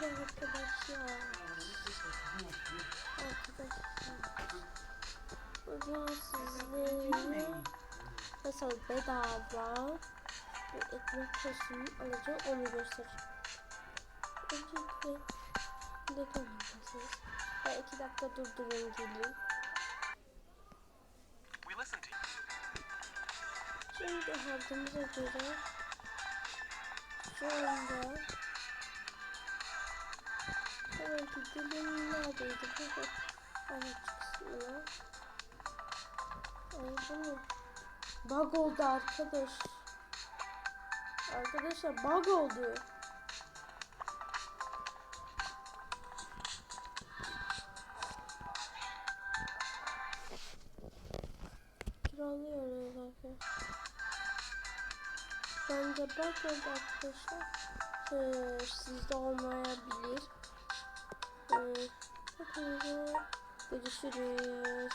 kadar arkadaşlar. Arkadaşlar. Bugün sizlerle nasıl bedava bir ekmek kesim alacağı onu göstereceğim. Öncelikle ne konuşuyorsunuz? Ben iki dakika durdurayım geleyim. Şimdi harcımıza göre şu anda hemen gidelim neredeydi bu araç kısmına ay bu ne bug oldu arkadaş. Arkadaşlar bug oldu. Kiralıyoruz arkadaşlar. Bence bug oldu arkadaşlar. Ee, sizde olmayabilir hepinize görüşürüz